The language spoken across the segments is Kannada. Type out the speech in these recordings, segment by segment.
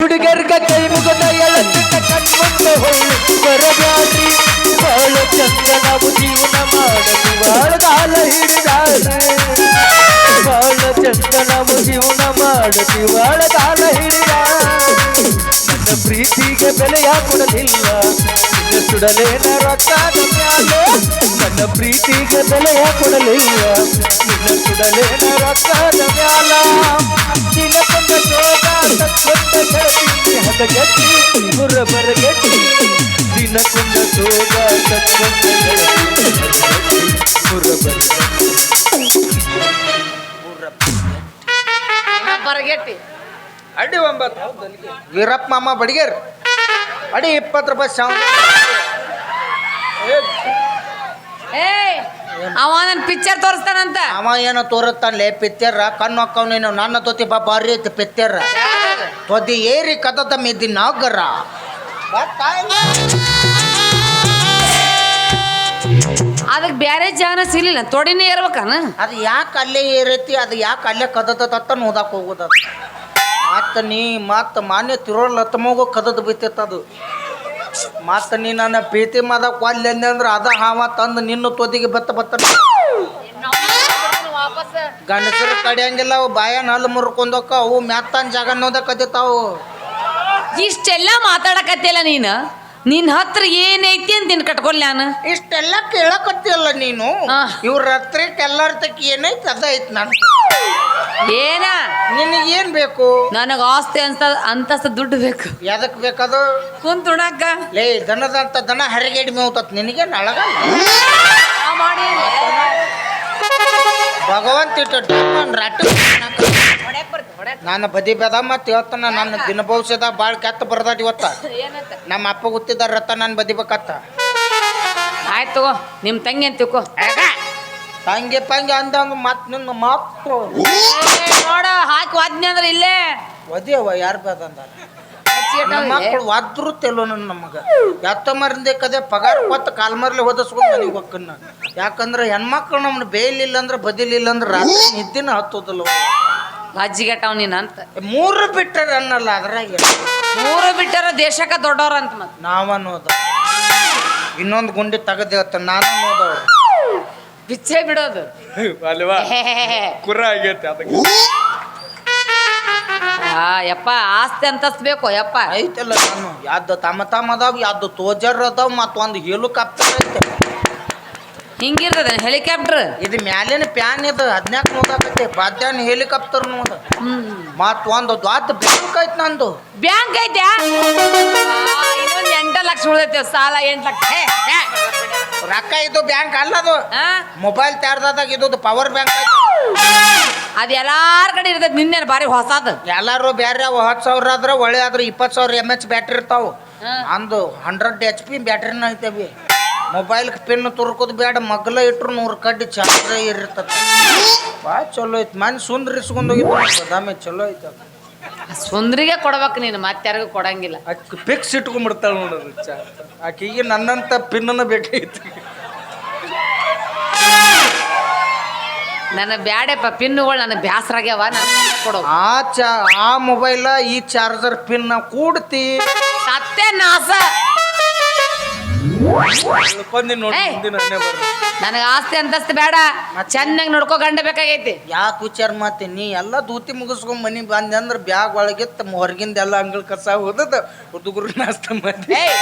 ಹುಡುಗರ್ಗ ಕೈ ಮುಗದ ಎಳತಿನ ಕಣ್ಮುಂದೆ ಹೊಳ್ಳಿ ಬರಬ್ಯಾಡ್ರಿ. ಬಾಳ ಚಂದ ನಾವು ಜೀವನ ಮಾಡಲು ಬಾಳ ಕಾಲ ಹಿಡಿದಾಡ್ರಿ. ಬಾಳ ಚಂದ ನಾವು ಜೀವನ ಮಾಡಲು ಬಾಳ ಕಾಲ ಹಿಡಿದ ನನ್ನ ಪ್ರೀತಿಗೆ ಬೆಲೆಯ ಕೊಡಲಿಲ್ಲ. ಸುಡಲೇನ ರೊಕ್ಕ ನನ್ನ ಪ್ರೀತಿಗೆ ಬೆಲೆಯ ಕೊಡಲಿಲ್ಲ. ನಿನ್ನ ಸುಡಲೇನ ರೊಕ್ಕದ ಮ್ಯಾಲ ನಿನ್ನ ಕೊಂದ ಶೋಕ ತಕ್ಕೊಂಡ ಗೆಳತಿ ಹದಗೆಟ್ಟಿ ಮುರ ಬರಗೆಟ್ಟಿ ದಿನ ಕೊಂದ ಶೋಕ ತಕ್ಕೊಂಡ ಗೆಳತಿ ಹದಗೆಟ್ಟಿ ಮುರ ಬರಗೆಟ್ಟಿ ಬರಗೆಟ್ಟಿ ಅಡ್ಡಿ ಒಂಬತ್ತು. ವೀರಪ್ಪ ಮಾಮ ಬಡಿಗೇರ್. ಅಡಿ ಇಪ್ಪತ್ತು ರೂಪಾಯಿ ಶಾವ ಅವ ನನ್ ಪಿಕ್ಚರ್ ತೋರಿಸ್ತಾನಂತ. ಅವ ಏನೋ ತೋರುತ್ತಾನೆ ಪಿತ್ಯರ ಕಣ್ಣು ಹಾಕವ್ ನೀನು. ನನ್ನ ತೋತಿ ಬಾ ಬಾರಿ ಐತಿ ಪಿತ್ಯರ ತೊದಿ ಏರಿ ಕದದ ಮಿದ್ದಿ ನಾಗರ. ಅದಕ್ಕೆ ಬೇರೆ ಜಾನ ಸಿಗಲಿಲ್ಲ. ತೊಡಿನೇ ಇರ್ಬೇಕಾನ ಅದು ಯಾಕೆ ಅಲ್ಲೇ ಏರೈತಿ ಅದು ಯಾಕೆ ಅಲ್ಲೇ ಕದದ ನೋದಕ್ಕೆ ಹೋಗೋದು ಅದು. ಮತ್ತ ನೀ ಮತ್ತ ಮಾನ್ಯ ತಿರೋಳ ತಮಗೋ ಕದದ ಬಿತ್ತೈತೆ ಅದು. ಮತ್ತ ನೀ ನನ್ನ ಪ್ರೀತಿ ಮಾದ ಒಲ್ಲೆ ಅಂದೆ ಅಂದ್ರೆ ಅದ ಹಾವ ತಂದು ನಿನ್ನ ತೊದಿಗೆ ಬತ್ತ ಬತ್ತ ಗಂಡಸರು ಕಡಿಯಂಗಿಲ್ಲ ಅವು ಬಾಯನ್ ಹಲ್ಲು ಮುರ್ಕೊಂಡೋಕ ಅವು ಮ್ಯಾತ್ತನ್ ಜಾಗ ಕದಿತಾವು ಇಷ್ಟೆಲ್ಲ ಮಾತಾಡಕತ್ತಿಲ್ಲ ನೀನು? ನಿನ್ ಹತ್ರ ಏನೈತಿ ಅಂತ ನಿನ್ ಕಟ್ಕೊಲ್ಲ ನಾನು? ಇಷ್ಟೆಲ್ಲ ಕೇಳಕತ್ತಿಲ್ಲ ನೀನು? ಹಾ. ಇವ್ರ ಹತ್ರ ಎಲ್ಲರ ತಕ್ಕ ಏನೈತಿ ಅದ ಐತಿ ನಾನು. ಏನ? ನಿನಗೇನ್ ಬೇಕು? ನನಗ ಆಸ್ತಿ ಅಂತ ಅಂತಸ್ತ ದುಡ್ಡು ಬೇಕು. ಎದಕ್ ಬೇಕದು? ಕುಂತುಣಕ್ಕ ಉಣಾಕ ಲೇ ದನದಂತ ದನ ಹರಿಗೆಡಿ ಮೇವ್ತತ್ ನಿನಗೆ ಅಳಗಲ್ಲ? ಮಾಡಿ. ಭಗವಂತ ಇಟ್ಟು ನಾನು ಬದಿ ಬೇದ ಮತ್ತೆ ಇವತ್ತ ನನ್ನ ದಿನ ಭವಿಷ್ಯದ ಭಾಳ ಕೆತ್ತ ಬರ್ದಾಟ ಇವತ್ತ. ನಮ್ಮ ಅಪ್ಪ ಗೊತ್ತಿದ್ದಾರ ರತ್ತ ನಾನು ಬದಿಬೇಕತ್ತ ಆಯ್ತು ನಿಮ್ಮ ನಿಮ್ ತಂಗಿ ಅಂತ ತಿಳ್ಕೊ. ತಂಗಿ ತಂಗಿ ಅಂದಂಗ ಮತ್ ನಿನ್ನ ಮಾತು. ನೋಡ ಹಾಕಿ ವಾದ್ನಿ ಅಂದ್ರೆ ಇಲ್ಲೇ. ಒದಿಯವ ಯಾರು ಬೇದ ನಮ್ಮ ಮಕ್ಕಳು ಒದ್ರು ತೆಲೋ ನನ್ನ ನಮಗ. ಎತ್ತ ಮರಿಂದ ಕದೆ ಪಗಾರ ಕೊತ್ತ ಕಾಲ್ಮರ್ಲೆ ಓದಿಸ್ಕೊಂಡು ಹೋಗ್ಕನ್ನ ಯಾಕಂದ್ರೆ ಹೆಣ್ಮಕ್ಳು ನಮ್ನ ಬೇಯಲಿಲ್ಲ ಅಂದ್ರೆ ಬದಿಲಿಲ್ಲ ಅಂದ್ರೆ ರಾತ್ರಿ ನಿದ್ದಿನ ಹತ್ತೋದಲ್ಲ ಅಜ್ಜಿಗೆಟ್ಟವ್ ನೀನ್ ಅಂತ. ಮೂರು ಬಿಟ್ಟರೆ ಅನ್ನಲ್ಲ ಅದ್ರಾಗ. ಮೂರು ಬಿಟ್ಟರ ದೇಶಕ್ಕ ದೊಡ್ಡವ್ರ ಅಂತ ಮತ್ತೆ ನಾವ ಅನ್ನೋದು ಇನ್ನೊಂದು ಗುಂಡಿ ತೆಗದೇವತ್ತ ನಾನು ಅನ್ನೋದವ್ರು ಬಿಚ್ಚೆ ಬಿಡೋದು. ಅಲ್ವಾ? ಕುರ ಆಗೈತೆ ಅದಕ್ಕೆ. ಆ ಯಪ್ಪ ಆಸ್ತಿ ಅಂತಸ್ತ್ ಬೇಕು ಯಪ್ಪ. ಐತಲ್ಲ ನಾನು. ಯಾವ್ದು ತಮ್ಮ ತಮ್ಮ ಅದಾವ ಯಾವ್ದು ತೋಜರ್ ಅದಾವ ಮತ್ತೊಂದು ಹೆಲಿಕಾಪ್ಟರ್ ಐತೆ. ಹಿಂಗಿರ್ತದ ಹೆಲಿಕಾಪ್ಟರ್ ಇದು ಮ್ಯಾಲಿನ ಪ್ಯಾನ್ ಇದು ಹದಿನಾಲ್ಕು ನೋಡಕತ್ತೆ ಬಾದ್ಯಾನ ಹೆಲಿಕಾಪ್ಟರ್ ನೋಡ. ಮತ್ ಒಂದು ದೊಡ್ಡ ಬ್ಯಾಂಕ್ ಐತ್ ನಂದು. ಬ್ಯಾಂಕ್ ಐತೆ ಇನ್ನೊಂದು ಎಂಟು ಲಕ್ಷ ಉಳಿದೈತೆ ಸಾಲ ಎಂಟು ಲಕ್ಷ. ಹೇ, ಹೇ. ರೊಕ್ಕ ಇದು ಬ್ಯಾಂಕ್ ಅಲ್ಲದು? ಮೊಬೈಲ್ ತಾರದಾಗ ಇದು ಪವರ್ ಬ್ಯಾಂಕ್ ಐತೆ. ಅದ್ ಎಲ್ಲಾರ ಕಡೆ ಇರ್ತೈತಿ ನಿನ್ನೆ ಬಾರಿ ಹೊಸದು. ಎಲ್ಲಾರು ಬೇರೆ ಅವು ಹತ್ತು ಸಾವಿರ ಆದ್ರೆ ಒಳ್ಳೆ ಆದ್ರೆ ಇಪ್ಪತ್ತು ಸಾವಿರ ಎಂ ಎಚ್ ಬ್ಯಾಟ್ರಿ ಇರ್ತಾವೆ. ಅಂದು ಹಂಡ್ರೆಡ್ ಎಚ್ ಪಿ ಬ್ಯಾಟ್ರಿನ ಐತವಿ. ಮೊಬೈಲ್ ಪಿನ್ ತುರ್ಕೋದು ಬೇಡ ಮಗ್ಲ ಇಟ್ರು ನೂರು ಕಡ್ಡಿ ಚಾರ್ಜ್ ಇರ್ತದೆ ಭಾಳ ಚಲೋ ಐತಿ. ಮನೆ ಸುಂದ್ರ ಇಸ್ಕೊಂಡು ಹೋಗಿದ್ದು ಬದಾಮಿ ಚಲೋ ಐತೆ ಅದು. ಸುಂದ್ರಿಗೆ ಕೊಡ್ಬೇಕು ನೀನು ಮತ್ತಾರಿಗೂ ಕೊಡಂಗಿಲ್ಲ. ಆಕೆ ಫಿಕ್ಸ್ ಇಟ್ಕೊಂಡ್ಬಿಡ್ತಾಳೆ ನೋಡೋದು ಚಾ. ಆಕೆಗೆ ನನ್ನಂತ ಪಿನ್ನ ಬೇಕಾಗಿತ್ತು ನನ್ನ ಬ್ಯಾಡೆಪ್ಪ ಪಿನ್ಗಳು ನನಗೆ ಬ್ಯಾಸರಾಗ್ಯಾವ ನಾನು ಕೊಡು ಆ ಚಾ ಆ ಮೊಬೈಲ ಈ ಚಾರ್ಜರ್ ಪಿನ್ ಕೂಡ್ತಿ. ಸತ್ಯ ನಾಸ ತಿಳ್ಕೊಂಡಿ ನೋಡಿ ಏಯ್. ಮುಂದಿನ ಹಣೆ ಬರ್ರಿ ನನಗೆ ಆಸ್ತಿ ಅಂತಸ್ತು ಬೇಡ. ಚೆನ್ನಾಗಿ ನೋಡ್ಕೋ ಗಂಡ ಬೇಕಾಗೈತಿ. ಯಾಕೆ ವಿಚಾರ ಮಾತಿ? ನೀ ಎಲ್ಲ ದೂತಿ ಮುಗಿಸ್ಕೊಂಡ್ ಮನಿ ಬಂದೆ ಅಂದ್ರೆ ಬ್ಯಾಗ್ ಒಳಗಿತ್ತ ಹೊರಗಿಂದ ಎಲ್ಲ ಅಂಗಳ ಕಸ ಹೋದದ ಹುಡುಗರು ಬ್ಯಾಗ್ ಮಾಡಿ. ಏಯ್.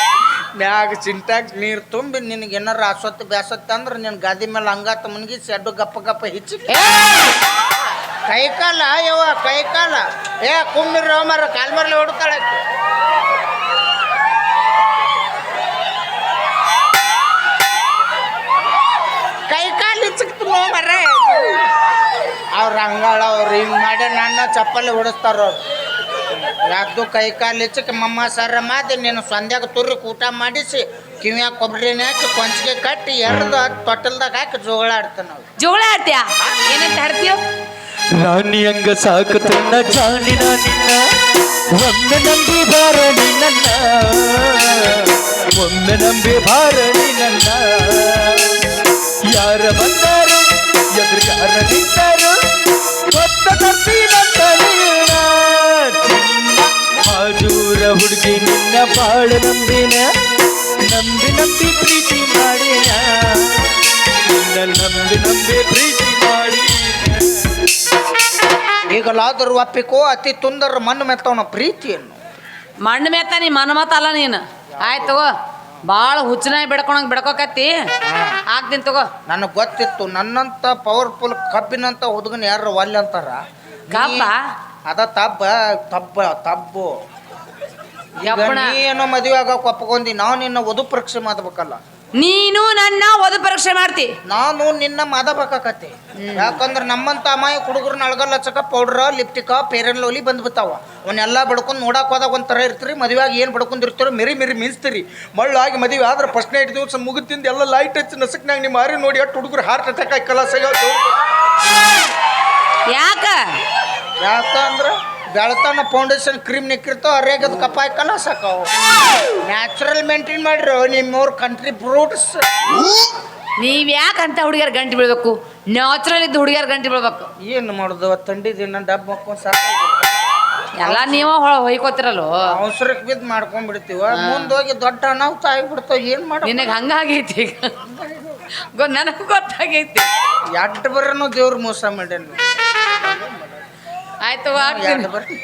ಮ್ಯಾಗ ಚಿಂಟ್ಯಾಗ ನೀರು ತುಂಬಿ ನಿನಗೆ ಏನಾರ ಅಸ್ವತ್ ಬ್ಯಾಸತ್ತೆ ಅಂದ್ರೆ ನಿನ್ನ ಗಾದಿ ಮೇಲೆ ಹಂಗಾತ ಮನ್ಗಿ ಸೆಡ್ಡು ಗಪ್ಪ ಗಪ್ಪ ಹೆಚ್ಚಿ ಕೈಕಾಲ ಯವ್ವ ಕೈಕಾಲ. ಏ ಕುಮ್ಮಿರ ಮರ ಕಾಲ್ ಮರ್ಲಿ ಹೊಡ್ತಾಳೆ ಆಕಿ. ಹಿಚ್ಚಕ್ತು ಮರ ಅವ್ರ ಹಂಗಾಳ ಅವ್ರು ಹಿಂಗ್ ಮಾಡಿ ನನ್ನ ಚಪ್ಪಲಿ ಹೊಡಿಸ್ತಾರ ಅವ್ರು. ಯಾವ್ದು ಕೈ ಕಾಲು ಹೆಚ್ಚಕ್ಕೆ ಮಮ್ಮ ಸರ ಮಾದಿ ನೀನು ಸಂಧ್ಯಾಗ ತುರ್ರಿ ಊಟ ಮಾಡಿಸಿ ಕಿವಿಯಾಗ ಕೊಬ್ಬರಿನ ಹಾಕಿ ಕೊಂಚಿಗೆ ಕಟ್ಟಿ ಎರಡು ತೊಟ್ಟಲ್ದಾಗ ಹಾಕಿ ಜೋಗಳ ಆಡ್ತಾನ ಜೋಳ ಆಡ್ತೀಯ? ಏನಂತ ಆಡ್ತೀಯ? ರಾಣಿ ಹಂಗ ಸಾಕುತ್ತನ್ನ ಜಾಣಿನ ನಿನ್ನ? ಒಮ್ಮೆ ನಂಬಿ ಬಾರ ನನ್ನ. ಒಮ್ಮೆ ನಂಬಿ ಬಾರ ನಿನ್ನ. ಯಾರ ಬಂದರು ನಿಂತರು ಹೊತ್ತ ತಪ್ಪಿನಂತ ನೀನ ಚಿನ್ನ ಹಾಜೂರ ಹುಡುಗಿ ನಿನ್ನ ಬಾಳ ನಂಬಿನ ನಂಬಿ ನಂಬಿ ಪ್ರೀತಿ ಮಾಡಿನ. ನಿನ್ನ ನಂಬಿ ನಂಬಿ ಪ್ರೀತಿ ಮಾಡಿ ಈಗಲಾದರೂ ಒಪ್ಪಿಕೋ ಅತಿ ತುಂದರ ಮಣ್ಣು ಮೆತ್ತವನ ಪ್ರೀತಿಯನ್ನು. ಮಣ್ಣು ಮೆತ್ತ ನೀ ಮನ ಮತ ಅಲ್ಲ ನೀನು. ಆಯ್ತು ಭಾಳ ಹುಚ್ಚನಾಗಿ ಬಿಡ್ಕೊಳಂಗ್ ಬೆಡ್ಕೋಕತ್ತಿ? ಆಗ್ತೀನಿ ತಗೋ. ನನಗೆ ಗೊತ್ತಿತ್ತು ನನ್ನಂತ ಪವರ್ಫುಲ್ ಕಬ್ಬಿನಂತ ಹುಡುಗನ ಯಾರು ಒಲ್ಲೆ ಅಂತಾರ? ಕಬ್ಬ? ಅದ ತಬ್ಬ ತಬ್ಬ ತಬ್ಬು. ಈಗ ಕಬ್ಬಣ. ನೀ ಏನೋ ಮದುವೆ ಆಗ ಒಪ್ಕೊಂಡಿ ನಾವು ನಿನ್ನ ವಧು ಪರೀಕ್ಷೆ ಮಾಡಬೇಕಲ್ಲ. ನೀನು ನನ್ನ ಓದು ಪರೀಕ್ಷೆ ಮಾಡ್ತಿ. ನಾನು ನಿನ್ನ ಮಾಡಬೇಕಾಕತಿ ಯಾಕಂದ್ರೆ ನಮ್ಮಂತ ಅಮ್ಮ ಹುಡುಗರನ್ನ ಅಳಗಲ್ಲ ಹಚ್ಚಕ ಪೌಡ್ರ ಲಿಪ್ಟಿಕ ಪೇರನ್ ಲೋಲಿ ಬಂದ್ಬಿಡ್ತಾವ ಅವನ್ನೆಲ್ಲ ಬಡ್ಕೊಂಡು ನೋಡಕ್ ಹೋದಾಗ ಒಂಥರ ಇರ್ತೀರಿ ಮದುವೆಯಾಗಿ ಏನು ಬಡ್ಕೊಂಡಿರ್ತೀರೋ ಮೆರಿ ಮೆರಿ ಮಿನ್ಸ್ತೀರಿ ಮಳ್ಳಾಗಿ ಮದುವೆ ಆದ್ರೆ ಫಸ್ಟ್ ನೈಟ್ ದಿವಸ ಮುಗಿದಿಂದ ಎಲ್ಲ ಲೈಟ್ ಹಚ್ಚಿ ನಸಕ್ನಾಗ ನಿಮ್ಮ ಮಾರಿ ನೋಡಿ ಅಷ್ಟು ಹುಡುಗರು ಹಾರ್ಟ್ ಅಟ್ಯಾಕ್ ಆಗಿ ಕಲಾಸ ಯಾಕ? ಯಾಕಂದ್ರೆ ಬೆಳತನ ಫೌಂಡೇಶನ್ ಕ್ರೀಮ್ ನಿಕ್ಕಿರ್ತಾವ ಅರೇಗದ ಕಪಾಯಿ ಕಲಾಸ ಸಾಕಾವು ನ್ಯಾಚುರಲ್ ಮೇಂಟೈನ್ ಮಾಡ್ರಿ ನಿಮ್ಮವ್ರ ಕಂಟ್ರಿ ಫ್ರೂಟ್ಸ್ ನೀವ್ ಯಾಕೆ ಅಂತ ಹುಡುಗಿಯರ್ ಗಂಟು ಬೀಳ್ಬೇಕು? ನ್ಯಾಚುರಲ್ ಇದ್ದ ಹುಡುಗಿಯರ್ ಗಂಟು ಬೀಳ್ಬೇಕು. ಏನು ಮಾಡೋದು ತಂಡಿ ದಿನ ಡಬ್ ಹಾಕೊಂಡು ಸಾಕ ಎಲ್ಲ ನೀವ ಹೊಯ್ಕೋತಿರಲ್ಲ? ಅವಸರಕ್ಕೆ ಬಿದ್ದು ಮಾಡ್ಕೊಂಡ್ಬಿಡ್ತೀವ ಮುಂದೋಗಿ ದೊಡ್ಡ ಅನಾಹುತ ಆಗಿಬಿಡ್ತಾವ ಏನು ಮಾಡ ನಿನಗೆ ಹಂಗಾಗೈತಿ ಈಗ. ನನಗೆ ಗೊತ್ತಾಗೈತಿ. ಎಡ್ ಬರೋನು ದೇವ್ರ ಮೋಸ ಮಾಡ್ಯಾನ. ಆಯ್ತು ಬರ್ರಿ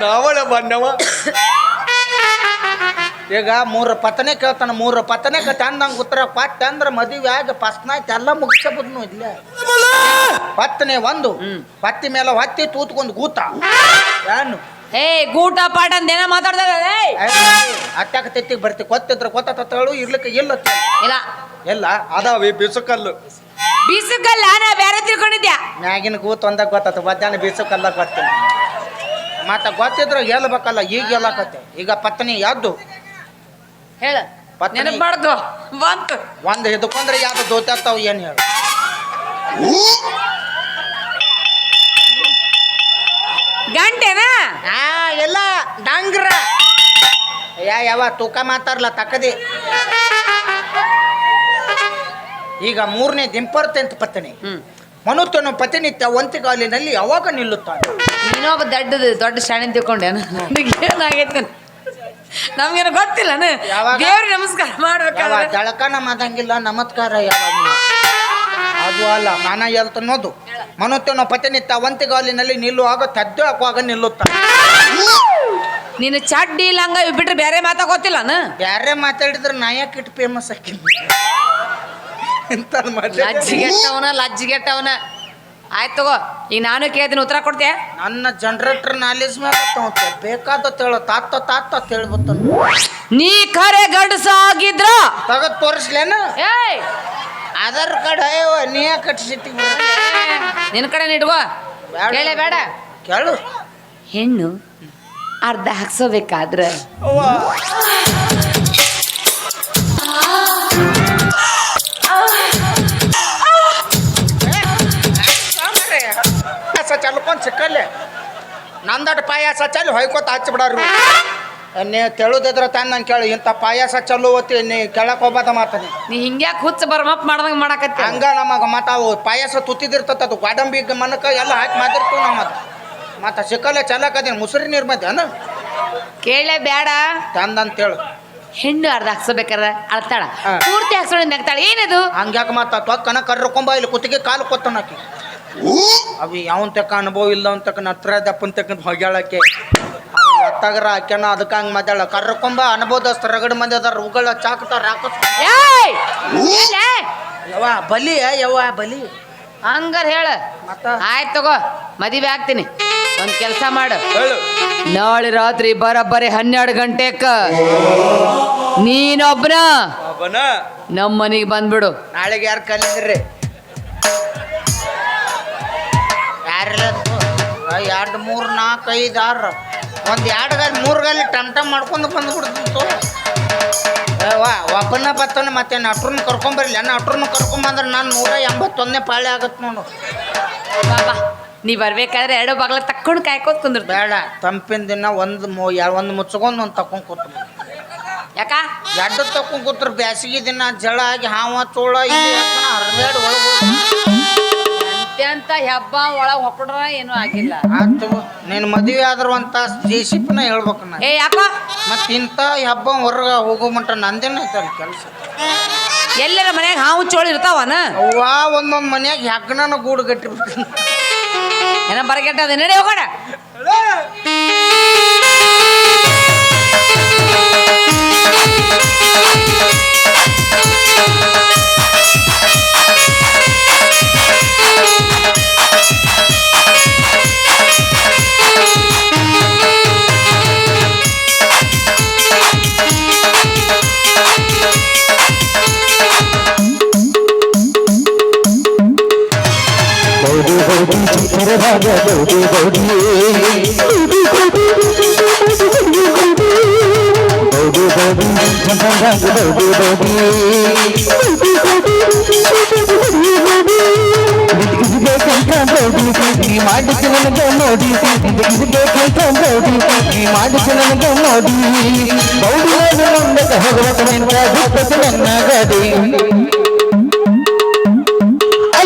ನಾವಳೆ ಬನ್ನವ ಈಗ ಮೂರು ಪತನೆ ಕೇಳ್ತಾನೆ ಮೂರು ಪತನೆ ತಂದಂಗೆ ಉತ್ತರ ಪತ್ತೆ ಅಂದ್ರೆ ಮದುವೆ ಆಗ ಫಸ್ಟ್ ನೈಟ್ ಎಲ್ಲ ಮುಗಿಸಬಹುದು ಇಲ್ಲ. ಪತ್ತನೆ ಒಂದು. ಪತ್ತಿ ಮೇಲೆ ಹೊತ್ತಿ ತೂತ್ಕೊಂಡು ಗೂತ. ಏನು? ಏ ಗೂಟ ಪಾಠ ಅಂತೇನ ಮಾತಾಡ್ತಾರೆ ಅಟ್ಯಾಕ ತೆತ್ತಿಗೆ ಬರ್ತಿ ಕೊತ್ತಿದ್ರೆ ಕೊತ್ತ ತತ್ತಳು ಇರ್ಲಿಕ್ಕೆ ಇಲ್ಲ. ಇಲ್ಲ. ಎಲ್ಲ ಅದಾವೆ ಬಿಸುಕಲ್ಲು. ಬೀಸಕ್ಕಲ್ಲ ನಾ ಬೇರೆ ತಿಳ್ಕೊಂಡಿದ್ಯಾ? ಮ್ಯಾಗಿನ ಕೂತ್ ಒಂದಾಗ ಗೊತ್ತಾತ ಮಧ್ಯಾಹ್ನ ಬೀಸಕ್ಕಲ್ಲ ಗೊತ್ತಿಲ್ಲ. ಮತ್ತೆ ಗೊತ್ತಿದ್ರು ಹೇಳ್ಬೇಕಲ್ಲ ಈಗ ಹೇಳಕತ್ತೆ ಈಗ ಪತ್ನಿ ಯಾವ್ದು ಹೇಳ ಪತ್ನಿ. ನೆನಪು ಮಾಡ್ದು ಬಂತು. ಒಂದು ಹಿಡ್ಕೊಂಡ್ರೆ ಯಾವ್ದು ದೋತಾಗ್ತಾವ ಏನು ಹೇಳು. ಗಂಟೆನಾ? ಆ ಎಲ್ಲ ಡಾಂಗ್ರ. ಯಾ ಯಾವ ತೂಕ ಮಾತಾರಲ್ಲ ತಕ್ಕದಿ ಈಗ ಮೂರನೇ ದಿಂಪರ್ತಂತ ಪತ್ನಿ ಮನುತನು ಪತಿನಿತ್ಯ ಒಂತಿಗಾಲಿನಲ್ಲಿ ಯಾವಾಗ ನಿಲ್ಲುತ್ತಾನೆ. ನೀನೊಬ್ಬ ದೊಡ್ಡದು ದೊಡ್ಡ ಶಾಣೆ ತಿಳ್ಕೊಂಡೆ ನನಗೆ ಏನಾಗೈತೆ ನಮ್ಗೇನು ಗೊತ್ತಿಲ್ಲ? ದೇವ್ರಿಗೆ ನಮಸ್ಕಾರ ಮಾಡ್ಬೇಕಾದ್ರೆ? ಜಳಕನ ಮಾಡಂಗಿಲ್ಲ ನಮಸ್ಕಾರ ಯಾವಾಗ ಅದು ಅಲ್ಲ ನಾನ ಹೇಳ್ತನ್ನೋದು ಮನುತ್ವನು ಪತಿನಿತ್ಯ ಒಂತಿಗಾಲಿನಲ್ಲಿ ನಿಲ್ಲುವಾಗ ತದ್ದು ಹಾಕುವಾಗ ನಿಲ್ಲುತ್ತಾನೆ. ನೀನು ಚಡ್ಡಿ ಲಂಗ ಹಂಗ ಬಿಟ್ರೆ ಬೇರೆ ಮಾತಾ ಗೊತ್ತಿಲ್ಲ ಬ್ಯಾರೆ ಮಾತಾಡಿದ್ರೆ ನಾಯಕ್ ಇಟ್ಟು ಫೇಮಸ್ ಆಕಿನಿ ಎಂತ ಲಜ್ಜಿಗೆಟ್ಟವನ ಲಜ್ಜಿಗೆಟ್ಟವನ. ಆಯ್ತು ತಗೋ ಈಗ ನಾನು ಕೇಳ್ತೀನಿ ಉತ್ತರ ಕೊಡ್ತೀಯ? ನನ್ನ ಜನರೇಟರ್ ನಾಲೆಜ್ ಮೇಲೆ ಬೇಕಾದ ತೇಳು ತಾತ ತಾತ ತೇಳ್ಬತ್ತ ನೀ ಖರೆ ಗಂಡಸ ಆಗಿದ್ರ ತಗದ್ ತೋರಿಸ್ಲೇನ? ಏಯ್! ಆಧಾರ್ ಕಾರ್ಡ್ ಅಯ್ಯವ ನೀ ಕಟ್ಸಿಟ್ಟಿ ನಿನ್ನ ಕಡೆ ಇಟ್ಕೋ. ಕೇಳೇ ಬೇಡ. ಕೇಳು. ಹೆಣ್ಣು ಅರ್ಧ ಹಾಕ್ಸೋಬೇಕಾದ್ರ ನಂದಟ್ ಪಾಯಾಸ ಚಲ್ಲಿ ಹೊಯ್ಕೋತ ಹಚ್ಚಿ ಬಿಡಾರು ನೀ ತೆಳುದಿದ್ರ ತಾನು ನಾನು ಕೇಳು ಇಂಥ ಪಾಯಾಸ ಚಲುವತಿ ನೀ ಕೇಳಕ್ ಹೋಗ್ಬಾದ ಮಾತಾನೆ ನೀ. ಹಿಂಗ್ಯಾಕ್ ಹುಚ್ಚ ಬರ್ಮಪ್ ಮಾಡ್ದಂಗೆ ಮಾಡಕತ್ತಿ? ಹಂಗ ನಮಗೆ ಮತ್ತು ಅವು ಪಾಯಸ ತುತ್ತಿದಿರ್ತದ ಅದು ಗೋಡಂಬಿ ಮನಕ ಎಲ್ಲ ಹಾಕಿ ಮಾಡಿರ್ತೀವಿ ನಾವು ಮತ್ತೆ ಮತ್ತೆ ಸಿಕ್ಕಲ್ಲೇ ಚಲಕದೇನು ಮುಸುರಿ ನೀರು ಮಧ್ಯಾಹ್ನ ಕೇಳೇ ಬೇಡ ತಂದಂತೇಳು ಹೆಣ್ಣು ಅರ್ಧ ಹಾಕ್ಸೋಬೇಕಾರ ಅಳ್ತಾಳ. ಪೂರ್ತಿ ಹಾಕ್ಸೋಣ ನೆಗ್ತಾಳ. ಏನಿದು? ಹಂಗ್ಯಾಕೆ ಮತ್ತ ತೊಕ್ಕನ ಕರ್ರಕೊಂಬ ಇಲ್ಲಿ ಕುತ್ತಿಗೆ ಕಾಲು ಕೊತ್ತನಾಕಿ ಅವಿ ಯಾವನ್ ತಕ್ಕ ಅನುಭವ ಇಲ್ಲ ಅಂತಕ್ಕ ನತ್ರ ದಪ್ಪನ್ ತಕ್ಕ ಹೊಗ್ಯಾಳಕ್ಕೆ. ಎತ್ತಾಗರ ಆಕ್ಯಾನ ಅದಕ್ಕೆ ಹಂಗೆ ಮಾತಾಡ ಕರ್ಕೊಂಬ ಅನುಭವದಸ್ತ ರಗಡ್ ಮಂದಿ ಅದ ಉಗಳ ಚಾಕ್ತಾರ ಯವ? ಯವ್ವ ಬಲಿ ಯವ್ವ ಬಲಿ. ಹಂಗಾರ ಹೇಳ. ಮತ್ತ? ಆಯ್ತು ತಗೋ ಮದುವೆ ಆಗ್ತೀನಿ. ಒಂದ್ ಕೆಲಸ ಮಾಡು. ಹೇಳು. ನಾಳೆ ರಾತ್ರಿ ಬರೋಬ್ಬರಿ ಹನ್ನೆರಡು ಗಂಟೆಕ. ನೀನೊಬ್ನ ನಮ್ಮ ಮನೆಗೆ ಬಂದ್ಬಿಡು. ನಾಳೆಗೆ ಯಾರು ಕಲಿದ್ರಿ ಯಾರಿಲ್ಲ ಎರಡು ಮೂರು ನಾಲ್ಕು ಐದು ಆರು. ಒಂದು ಎರಡು ಗಾಲಿ ಮೂರು ಗಾಲಿ ಟಮ್ ಟಮ್ ಮಾಡ್ಕೊಂಡು ಬಂದ್ಬಿಡ್ತಿತ್ತು. ವಾ ಒಬ್ಬನ ಬತ್ತನ ಮತ್ತೆ ನಟ್ರನ್ನ ಕರ್ಕೊಂಬರ್ಲಿ ನಟ್ರನ್ನ ಕರ್ಕೊಂಬಂದ್ರೆ ನಾನು ನೂರ ಎಂಬತ್ತೊಂದನೇ ಪಾಳೆ ಆಗತ್ತೆ ನೋಡು. ಬಾಬಾ ನೀ ಬರ್ಬೇಕಾದ್ರೆ ಎರಡು ಬಾಗ್ಲ ತಕ್ಕೊಂಡು ಕಾಯ್ಕೋತ್ ಕುಂದ್ರ ಬೇಡ ತಂಪಿನ ದಿನ ಒಂದು ಮು ಒಂದು ಮುಚ್ಕೊಂಡು ಒಂದು ತಕೊಂಡ್ ಕೂತು ಯಾಕ? ಎರಡು ತಕೊಂಡ್ ಕೂತ್ರು ಬ್ಯಾಸಿಗೆ ದಿನ ಜಳ ಆಗಿ ಹಾವ ಚೋಳ ಇಲ್ಲಿ ಹರ್ಬೇಡ ಒಳಗೆ ಮತ್ತೆಂತ ಹೆಬ್ಬ ಒಳಗ್ ಹೊಕ್ಕಡ್ರ ಏನು ಆಗಿಲ್ಲ. ಆತು ನಿನ್ ಮದುವೆ ಆದ್ರ ಒಂದ್ ತಾಸ್ ಜೇಸಿಪ್ನ ಹೇಳ್ಬೇಕು ನಾ ಏ ಯಾಕೋ? ಮತ್ ಇಂಥ ಹೆಬ್ಬ ಹೊರಗ ಹೋಗೋ ಮಟ್ಟ ನಂದೇನ ಐತಲ್ಲ ಕೆಲಸ? ಎಲ್ಲರ ಮನ್ಯಾಗ ಹಾವು ಚೋಳು ಇರ್ತಾವನ? ಅವ್ವ ಒಂದೊಂದ್ ಮನ್ಯಾಗ ಹೆಗ್ಗನ ಗೂಡು ಕಟ್ಟಿಬಿಡ್ತೀನಿ ಏನ ಬರಗೆಟ್ಟ ಅದೇ ನಡೆ ಹೋಗೋಣ. ಮಾಡಿಸಿ ನನಗೆ ನೋಡಿ ಬೇಕಂತ ಗೌಡಿ ನೀ ಮಾಡಿಸಿ ನನಗೆ ನೋಡಿ ಹೋಗಬೇಕು ನಿಂತ ಬಿಟ್ಟದ್ದು ನನ್ನ ಗಡಿ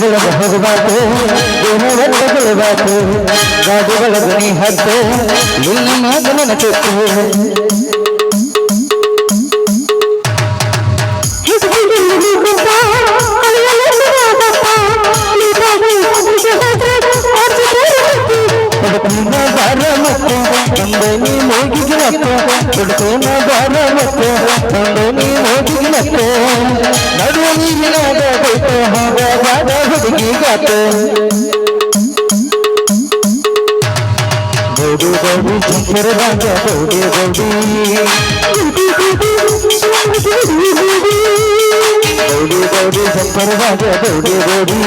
बड़ भोग बाते दोनों हट बड़ बाटे गाड़ी बड़ बनी हटे लुल्ल मादन न चुप తండ్రి మోగి ಮತ್ತು ಒಂದೇ ನೀ ಹೋಗಿಗೆ ಮತ್ತು ಹುಡುಕನ ಬಾರ ಮತ್ತು ಒಂದೇ ನೀ ಹೋಗಿಗೆ ಮತ್ತು ನಡುವ ನೀರಿನಾದ ಬಿಟ್ಟು ಹೋಗಬಾದ ಹುಡುಗಿ ಗಾತು ಗೌಡಿ ಗೌಡಿ ಚಿಕ್ಕರದಾಗ ಗೌಡಿ ಗೌಡಿ ಗೌಡಿ ಗೌಡಿ ಶಂಕರದಾಗ ಗೌಡಿ ಗೌಡಿ